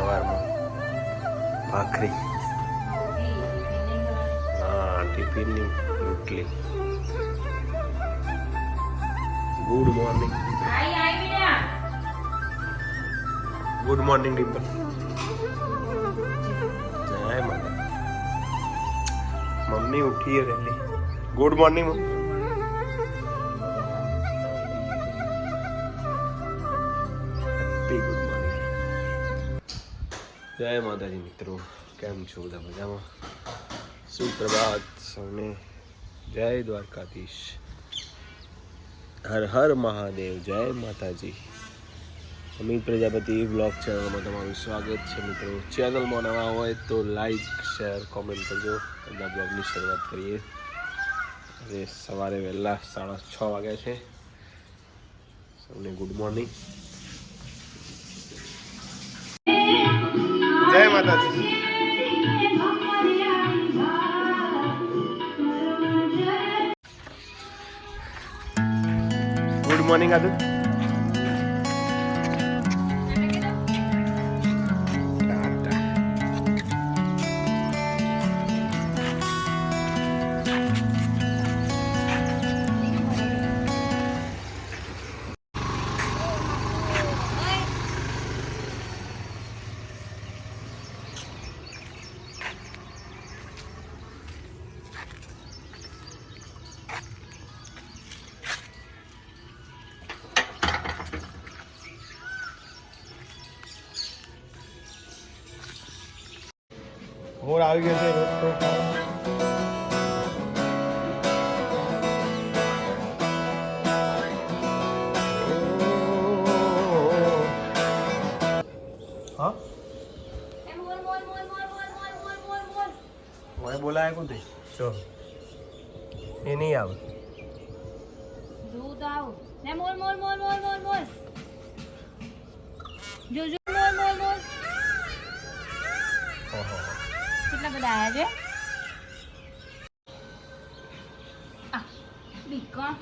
સવારમાં. ભાખરી. હા, ટિફિનની રોટલી. Good morning good morning Dimple જય માતા મમ્મી ઉઠી है ગુડ મોર્નિંગ હેપી જય માતાજી મિત્રો, કેમ છો બધા મજામાં? સુપ્રભાત સૌને જય દ્વારકાધીશ. હર હર મહાદેવ, જય માતાજી. અમિત પ્રજાપતિ બ્લોગ ચેનલમાં તમારું સ્વાગત છે મિત્રો. ચેનલમાં નવા હોય તો લાઈક, શેર, કોમેન્ટ કરજો. બધા બ્લોગની શરૂઆત કરીએ. હવે સવારે વહેલા સાડા છ વાગ્યા છે. સૌને ગુડ મોર્નિંગ. જય માતાજી. ગુડ મોર્નિંગ આદિત્ય આવી ગયો છે રોજ તો ખાવા. હા મને બોલાય કોણ તે ચો એ નહીં આવે દૂધ આવ ને મોલ મોલ મોલ મોલ મોલ મોલ જો જો કેટલા બધા આયા છે આ બીકા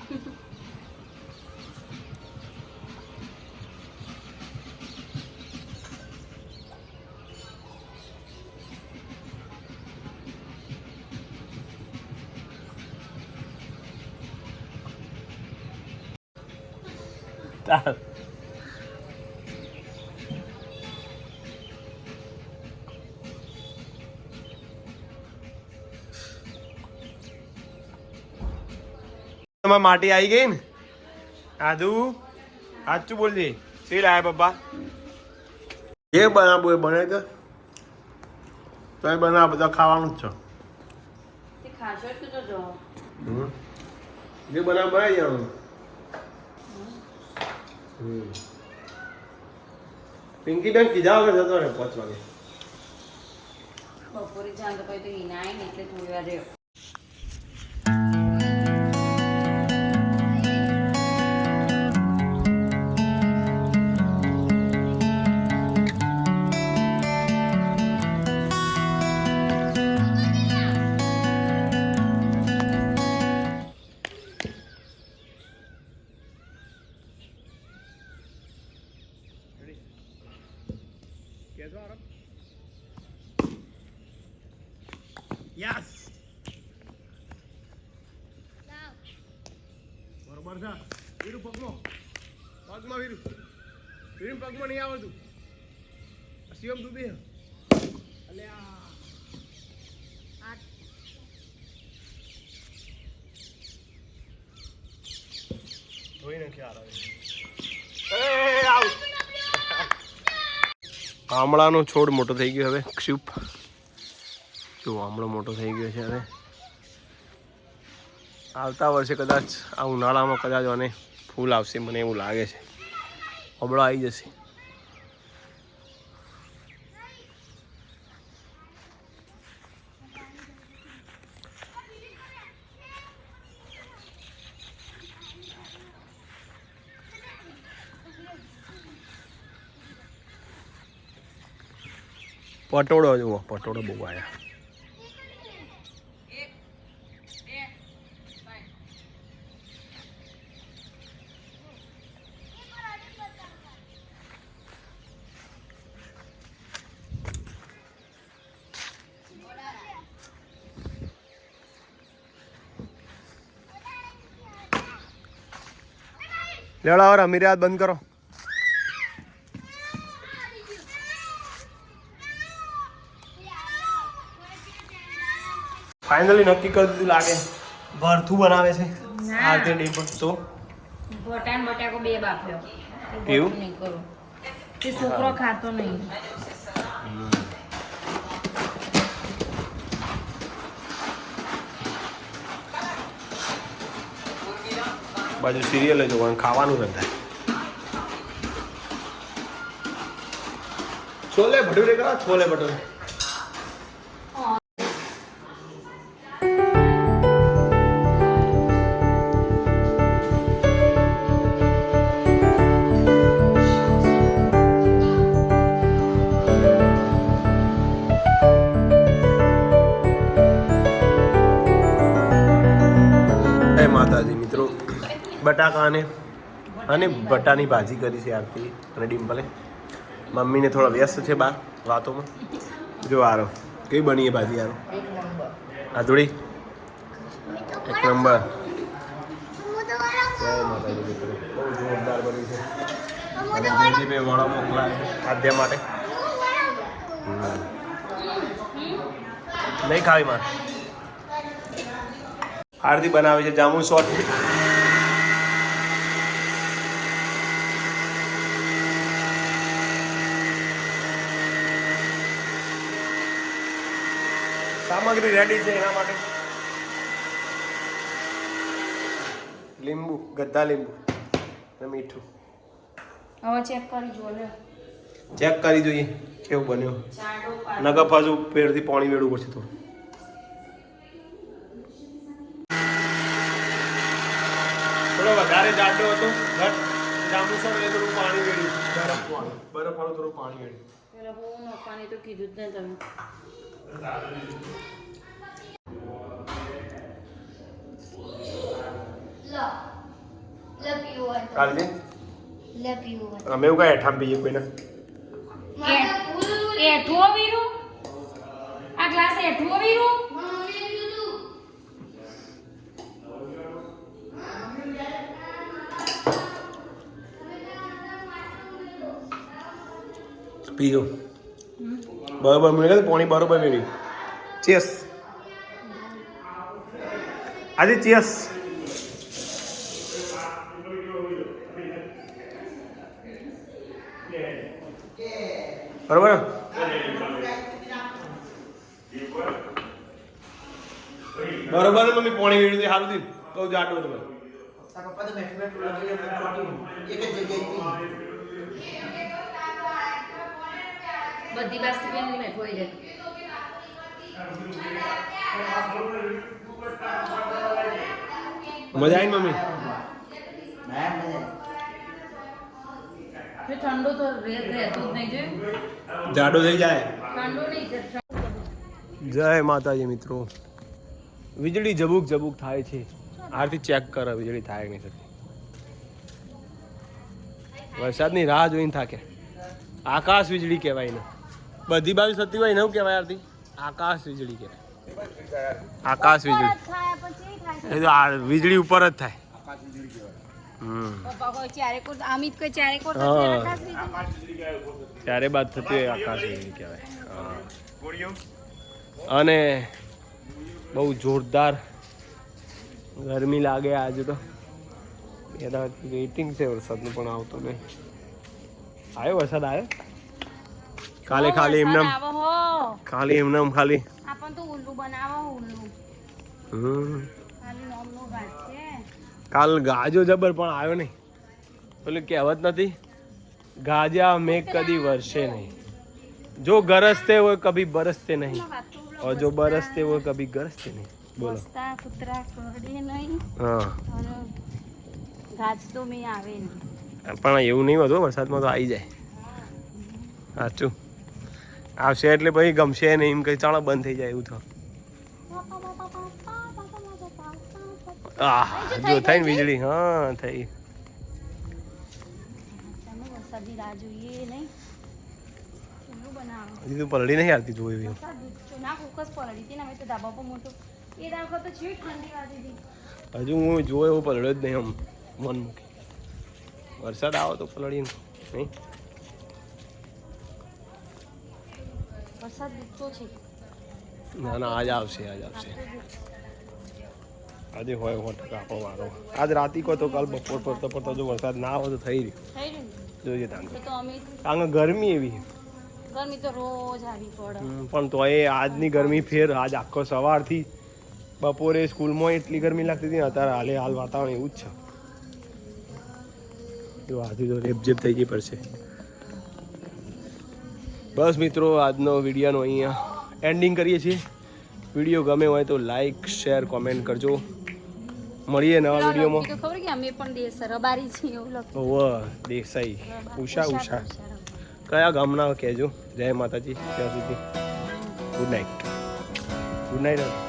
એમાં માટી આવી ગઈ ને? આદુ સાચું બોલજે. શી લાયા પપ્પા? જે બનાવું એ બને તો તો બનાવ બધા ખાવાનું જ છે. જે બનાવ બનાવી જવાનું પિંકી બેન કીધા વગર જતો રહે પાંચ વાગે. બપોરે જાણ તો પછી તો હિનાય ને એટલે થોડી વાર રહ્યો. યસ બરોબર છે. વીરુ પગમાં. પગમાં વીરુ. વીરુ પગમાં નહીં આવડતું. શિવમ તું એટલે અલ્યા ધોઈ નાખી આ આમળાનો છોડ મોટો થઈ ગયો હવે. ક્ષુપ જો, આમળો મોટો થઈ ગયો છે અને આવતા વર્ષે કદાચ આ ઉનાળામાં કદાચ અને ફૂલ આવશે, મને એવું લાગે છે. હમણાં આવી જશે. પટોળો જુઓ, પટોળો બહુ આવ્યા લેવડો હવે રમી રહ્યા બંધ કરો. ફાઇનલી નક્કી કરી દીધું લાગે. ભરથું બનાવે છે. ના. આ તે ડીપ તો? બટાન બટાકો બે બાફ્યો. એવું? નહીં કરો તે છોકરો ખાતો નહીં. બાજુ સિરિયલ જોવાનું ખાવાનું ન થાય છોલે ભટુરે કરો છોલે ભટુરે. બટાકા અને અને બટાની ભાજી કરી છે આરતી અને ડિમ્પલે. મમ્મીને થોડા વ્યસ્ત છે બા વાતોમાં. જો આરો કઈ બની એ ભાજી આરો? એક આધુડી એક નંબર. બહુ જોરદાર બની છે. અને જયદીપે વડા ખાદ્ય માટે. નહીં ખાવી મારે આરતી બનાવે છે જામુન શોર્ટ સામગ્રી રેડી છે એના માટે. લીંબુ ગદ્દા લીંબુ અને મીઠું. હવે ચેક કરી જો લે ચેક કરી જોઈએ કેવું બન્યું. નગર પાછું પેડથી પાણી વેડવું પડશે થોડું. થોડો વધારે જાડો હતો ઘટ. જાંબુસર એટલે થોડું પાણી વેડ્યું. બરફ પાણી. બરફ વાળું થોડું પાણી વેડ્યું. પેલા બહુ નોખવાની તો કીધું જ ને તમે કાલજી અમે એવું કાંઈ એઠામ પીએ કોઈને એઠું વીરું આ ક્લાસ એઠું વીરું પીજો. બરોબર કહે પાણી બરોબર મેળવી ચેસ આજે ચેસ બરોબર? બરોબર મમ્મી, પાણી વેડી દે સારું થયું. કહું જાટું તમે. બધી બાસ્તી પેલી મેં થોડી દે મજા આવી મમ્મી? ઠંડો તો રહેતું જ નહીં જોયું જાડો થઈ જાય. ઠંડો નહીં જય માતાજી મિત્રો. વીજળી જબુક જબુક થાય છે. આરથી ચેક કરો વીજળી થાય કે નહીં થતી. વરસાદની રાહ જોઈને થાકે. આકાશ વીજળી કહેવાય ને બધી બાજુ થતી હોય ને એવું કહેવાય આરતી. આકાશ વીજળી કહેવાય. આકાશ વીજળી. એ તો આ વીજળી ઉપર જ થાય. ચારે. ત્યારે બાદ થતી હોય આકાશ વીજળી કહેવાય. અને બહુ જોરદાર ગરમી લાગે આજે તો. બે દાડાથી વેઇટિંગ છે વરસાદનું પણ આવતો નહીં. આવ્યો વરસાદ આવ્યો? કાલે ખાલી એમને વરસાદ આવો હો ખાલી એમને એમ ખાલી આપણ તો ઉલ્લુ બનાવો ઉલ્લુ હમ ખાલી નોમનું ગાંઠ છે કાલ ગાજો જબર પણ આવ્યો નહીં પેલું કહેવત નથી ગાજા મેઘ કદી વરસે નહીં જો ગરજતે હોય કભી બરસતે નહીં और जो बरसते वो कभी गरजते नहीं बोलो વસતા કૂતરા કરડે નહીં હા અને ગાજ તો મેં આવે નહીં પણ એવું નહીં હોતું વરસાદમાં તો આવી જાય સાચું આવશે એટલે પછી ગમશે નહીં. એમ કઈ ચાલો બંધ થઈ જાય એવું તો. જો થઈ ને વીજળી. હા થઈ. હજી તો પલળી નહીં આવતી જોઈ એવી. પલળી હજુ હું જોયો એવો પલળ્યો જ નહીં આમ. મન મૂકી. વરસાદ આવો તો પલળીને નહીં? વરસાદ દીકતો છે. ના ના આજ આવશે આજ આવશે. આજે હોય સો ટકા આપણો વારો. આજ રાતી કો તો કાલ બપોર પડતો પડતો જો વરસાદ ના આવે તો થઈ રહ્યું. રહ્યું જોઈએ તાંગ તો તો અમે કારણ ગરમી એવી ગરમી તો રોજ આવી પડે. પણ તો એ આજની ગરમી ફેર આજ આખો સવારથી બપોરે સ્કૂલમાં એટલી ગરમી લાગતી હતી અત્યારે હાલે હાલ વાતાવરણ એવું જ છે. જો આજે તો રેપઝેપ થઈ ગઈ પડશે. બસ મિત્રો આજનો વિડીયોનો અહીંયા એન્ડિંગ કરીએ છીએ. વીડિયો ગમે હોય તો લાઈક શેર કોમેન્ટ કરજો. મળીએ નવા વિડીયોમાં. ખબર કે અમે પણ દેશ રબારી છીએ ઓવ દેસાઈ. ઉષા ઉષા કયા ગામના કહેજો? જય માતાજી ત્યાં સુધી. Good night good night